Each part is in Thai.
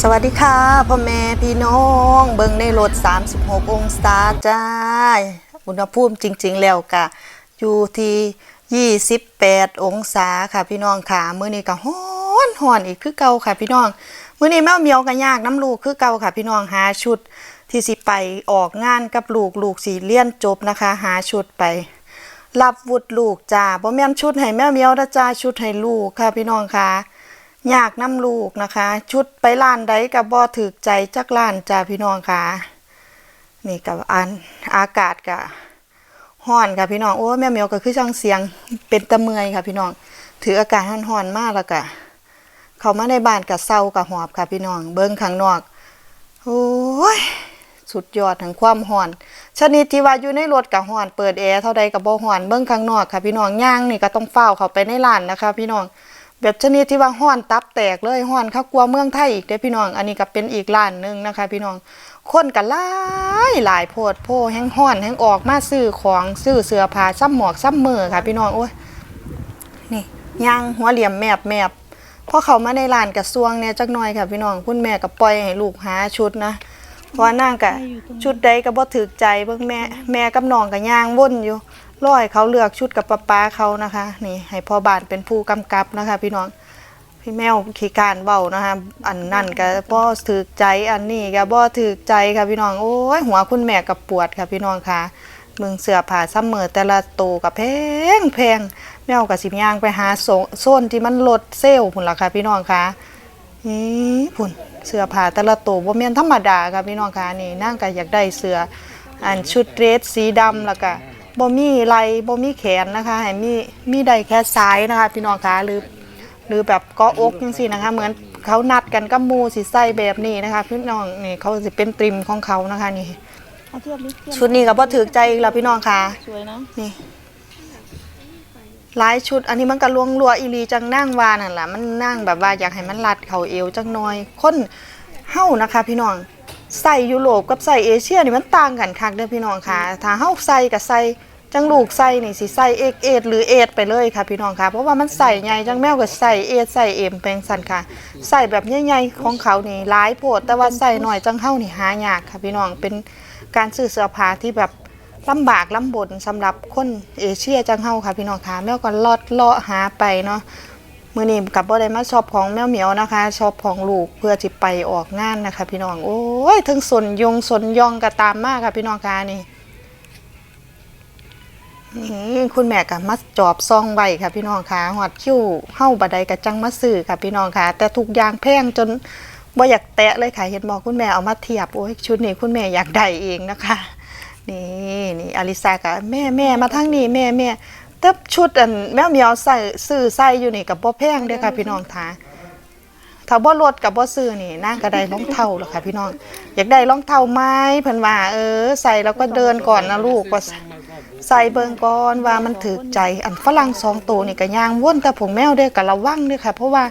สวัสดีค่ะพ่อแม่พี่น้องเบิงในรถ36 องศาจ้าอุณหภูมิจริง ๆ แล้วกะอยู่ที่28 องศาค่ะพี่น้องค่ะมื้อนี้ก็ฮ้อนฮ้อนอีกคือเก่าค่ะพี่น้องมื้อนี้แม่เมียวก็ยากน้ำลูกคือเก่าค่ะพี่น้องหาชุดที่สิไปออกงานกับลูกลูกสิเรียนจบนะคะ หาชุดไปรับวุฒิลูกจ้าบ่แม่นชุดให้แม่เมียวนะจ้าชุดให้ลูกค่ะพี่น้องค่ะ ยากน้ำลูกนะคะ ชุดไปร้านใดกับบ่ถึกใจจักร้านจ้าพี่น้องค่ะ นี่กับอันอากาศกะห้อนค่ะพี่น้องโอ้แม่เมียวก็คือจังเสียงเป็นตะเมยค่ะพี่น้อง ถืออากาศร้อนมากแล้วกะเขามาในบ้านกับเศร้ากับหอบค่ะพี่น้อง เบิ้งข้างนอกโอ้ยสุดยอดถึงความห่อนชนิดที่ว่าอยู่ในรถกับห่อนเปิดแอร์เท่าใดกับบ่ห่อนเบิ้งข้างนอกค่ะพี่น้องย่างนี่ก็ต้องเฝ้าเขาไปในร้านนะคะ พี่น้อง แบบชนิดที่ว่าห่อนตับแตกเลยห่อนข้ากลัวเมืองไทยอีกเด้พี่น้อง อันนี้ก็เป็นอีกร้านหนึ่งนะคะ พี่น้องคนกันหลายหลายโพดโพแห้งห่อนแห้งออกมาซื้อของซื้อเสื้อผ้าซ้ำหมวกซ้ำมือค่ะ พี่น้องโอ้ยนี่ยางหัวเหลี่ยมแมบแมบพอเขามาในร้านกระทรวงเนี่ยจักหน่อยค่ะพี่น้องคุณแม่ก็ปล่อยให้ลูกหาชุดนะเพราะว่านั่งกะชุดใดก็บ่ถึกใจเบิ่งแม่แม่กับน้องก็ย่างวนอยู่ ร้อยเขาเลือกชุดกับป้าป้าเขานะคะ นี่ให้พ่อบ้านเป็นผู้กำกับนะคะ พี่น้องพี่แมวขี้การเบานะคะ อันนั่นก็บ่ถึกใจอันนี้ก็บ่ถึกใจค่ะพี่น้องโอ้ยหัวคุณแม่ก็ปวดค่ะพี่น้องค่ะมึงเสื้อผ้าซ้ำเมือแต่ละโตวกับแพงแพงแมวกับสิบย่างไปหาโซนที่มันลดเซลล์พุ่นล่ะค่ะพี่น้องค่ะนี่พุ่นเสื้อผ้าแต่ละโตวบ่แม่นธรรมดาค่ะพี่น้องค่ะนี่นางก็อยากได้เสื้ออันชุดเดรสสีดำแล้วก็ บ่มีไหล่บ่มีแขนนะคะให้มีมีได้แค่ซ้ายนะคะ พี่น้องค่ะหรือ หรือแบบเก็อกจังซี่นะคะ เหมือนเขานัดกันกับหมู่สิใส่แบบนี้นะคะ พี่น้องนี่เขาสิเป็นตริมของเขานะคะนี่ เอาเทียบดิเทียบชุดนี้ก็บ่ถือใจอีกแล้วพี่น้องค่ะสวยนะนี่หลายชุด อันนี้มันก็ลวงลัวอีหลีจังนั่งวานั่นแหละมันนั่งแบบว่าอยากให้มันรัดเข่าเอวจังน้อย คนเฮ้านะคะ พี่น้อง ใส่ยุโรปกับใส่เอเชียนี่มันต่างกันคักเด้อพี่น้องค่ะ ถ้าเฮ้าใส่กับใส่จังลูกใส่นี่สิใส่เอกเอดหรือเอดไปเลยค่ะพี่น้องค่ะ เพราะว่ามันใส่ใหญ่จังแมวก็ใส่เอใส่เอ็มเป็นสันค่ะ ใส่แบบใหญ่ๆของเขานี่หลายโพดแต่ว่าใส่หน่อยจังเฮ้านี่หายากค่ะพี่น้องเป็นการซื้อเสื้อผ้าที่แบบลำบากลำบนสำหรับคนเอเชียจังเฮาค่ะพี่น้องค่ะแมวก็ลอดเลาะหาไปเนาะ มื้อนี้กับบ่ได้มาชอบของแมวเหมียวนะคะชอบของลูกเพื่อสิไปออกงานนะคะ พี่น้องโอ้ยทั้งสนยงสนยองก็ตามมากค่ะพี่น้องค่ะนี่นี่คุณแม่ก็มาจอบซองไว้ค่ะ พี่น้องค่ะหอดคิ้วเฮาบ่ได้ก็จังมาซื้อค่ะพี่น้องค่ะแต่ทุกอย่างแพงจนบ่อยากแตะเลยค่ะ เห็นบอกคุณแม่เอามาเทียบโอ้ยชุดนี้คุณแม่อยากได้เองนะคะ นี่นี่อลิซากับแม่แม่มาทางนี้แม่แม่แต่ชุดอันแมวเหมียวใส่ซื้อใส่อยู่นี่กับบ่แพงเด้อค่ะพี่น้องค่ะถ้าบ่ลดกับบ่ซื้อนี่นางก็ได้รองเท้าแล้วค่ะ พี่น้อง อยากได้รองเท้าไม้เพิ่นว่าเออ ใส่แล้วก็เดินก่อนนะลูกว่าใส่เบิ่งก่อนว่ามันถูกใจ อันฝรั่งสองตัวนี่ก็ย่างวนแต่ผงแมวเด้อก็ระวังเด้อค่ะ เพราะว่า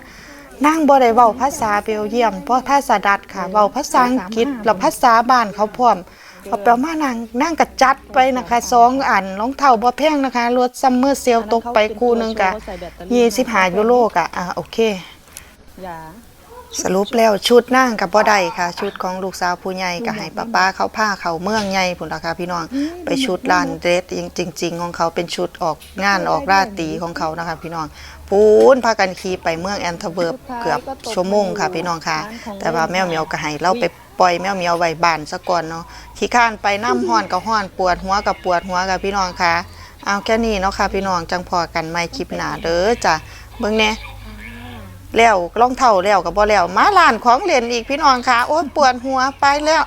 นางบ่ได้เว้าภาษาเบลเยียมเพราะภาษาดัตช์ค่ะเว้าภาษาอังกฤษแล้วภาษาบ้านเขาพร้อม เอาแปลมานางนั่งกระจัดไปนะคะสองอันรองเท้าบ่แพงนะคะรถซัมเมอร์เซลตกไปคู่หนึงกะยี่สิบห้ายูโรกะอ่าโอเค อย่าสรุปแล้วชุดนั่งกับบ่ได้ค่ะ ชุดของลูกสาวผู้ใหญ่ก็ให้ป้าป้าเขาผ้าเขาเมืองใหญ่พุ่นล่ะค่ะพี่น้องไปชุดร้านเดรสจริง ๆ ของเขาเป็นชุดออกงานออกราตรีของเขานะคะพี่น้องปูนพากันขี่ไปเมืองแอนเทอร์เบิร์กเกือบชั่วโมงค่ะพี่น้องค่ะ แต่ว่าแมวเหมียวก็ให้เราไป ปล่อยแมวเหมียวไว้บ้านซะก่อนเนาะขี้ข้านไปน้ำห้อนก็ห้อนปวดหัวก็ปวดหัวค่ะพี่น้องค่ะเอาแค่นี้เนาะค่ะพี่น้องจังพอกันใหม่คลิปหน้าเด้อจ้ะเบิ่งแน่แล้วรองเท้าแล้วก็บ่แล้วมาร้านของเล่นอีกพี่น้องค่ะโอ๊ยปวดหัวไปแล้ว